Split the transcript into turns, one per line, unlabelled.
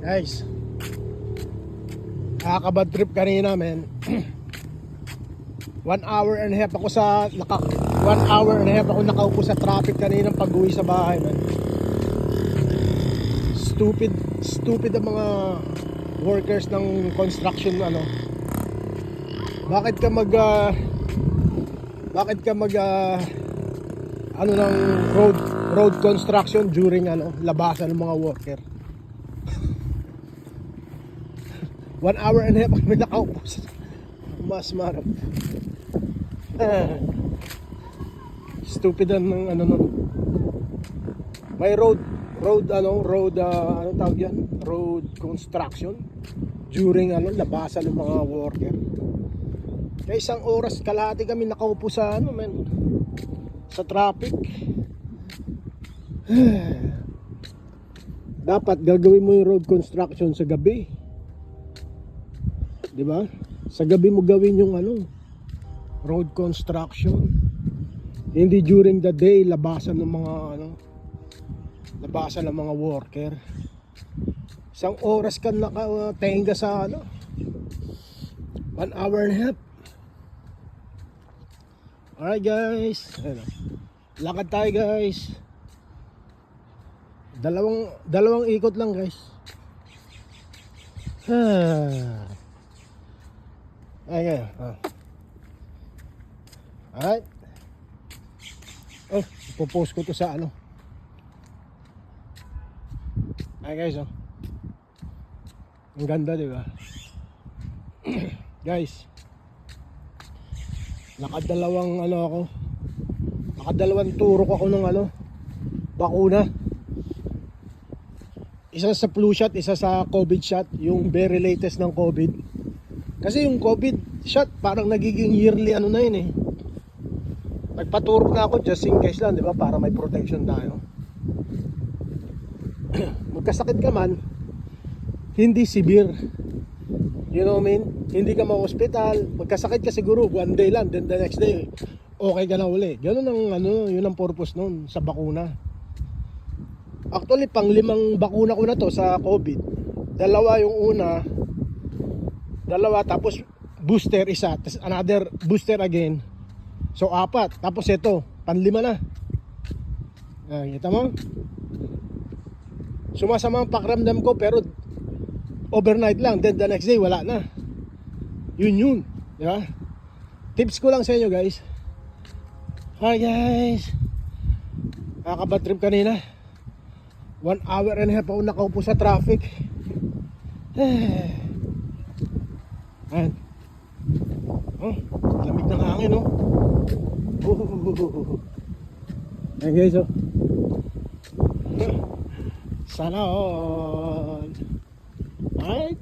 Guys, nakakabad trip kanina, men. one hour and a half ako sa naka, one hour and a half ako nakaupo sa traffic kanina pag-uwi sa bahay, man. Stupid, stupid ang mga workers ng construction ano. Bakit ka mag ah, bakit ka mag ah, ano ng road road construction during ano labasan ng mga worker? One hour and a half kami nakaupo mas marap. Stupid ang ng ano nun. May road road ano road ah, ano tawag yan? Road construction during ano labasan ng mga worker. Kaya isang oras kalahati kami nakaupo sa ano men sa traffic. Dapat gagawin mo yung road construction sa gabi. 'Di ba? Sa gabi mo gawin yung ano road construction. Hindi during the day labasan ng mga ano labasan ng mga worker. Isang oras ka nakatenga sa ano one hour and a half. Alright guys. Ayun, oh. Lakad tayo guys. Dalawang dalawang ikot lang guys. Ah. Ay, ay, ah. Alright. Oh, ipopost ko to sa ano. Ay guys, oh. Ang ganda, di ba? guys, nakadalawang ano ako. Nakadalawang turok ako ng ano, bakuna. Isa sa flu shot, isa sa COVID shot, yung very latest ng COVID. Kasi yung COVID shot, parang nagiging yearly ano na yun eh. Nagpaturo na ako just in case lang, di ba? Para may protection tayo. Magkasakit ka man, hindi severe. You know what I mean? Hindi ka ma-hospital, magkasakit ka siguro one day lang, then the next day, okay ka na uli. Ganun ang ano, yun ang purpose nun sa bakuna. Actually, pang limang bakuna ko na to sa COVID. Dalawa yung una, dalawa tapos booster isa, tapos another booster again. So apat, tapos ito, panlima na. Ah, kita mo? Sumasama ang pakiramdam ko pero overnight lang, then the next day wala na. Yun yun, di ba? Tips ko lang sa inyo guys. Hi guys. Nakakabad trip kanina. One hour and a half ako nakaupo sa traffic. Ayan. Oh, lamig ng hangin, oh. Oh. Ayan guys, oh. Sana all. Alright.